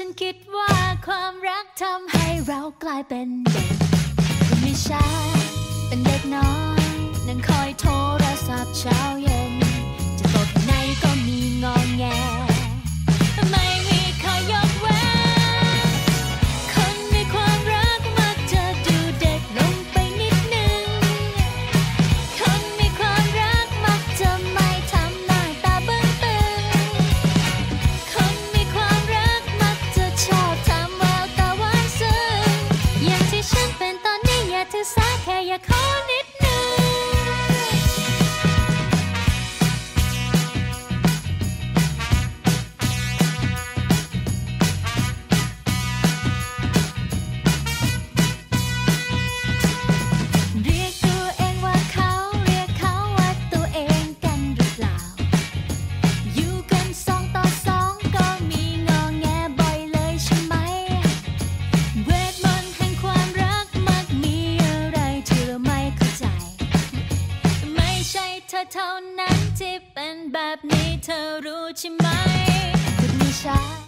ฉันคิดว่าความรักทำให้เรากลายเป็นเด็กไม่ใช่ hear you calling. เธอเท่านั้นที่เป็นแบบนี้เธอรู้ใช่ไหม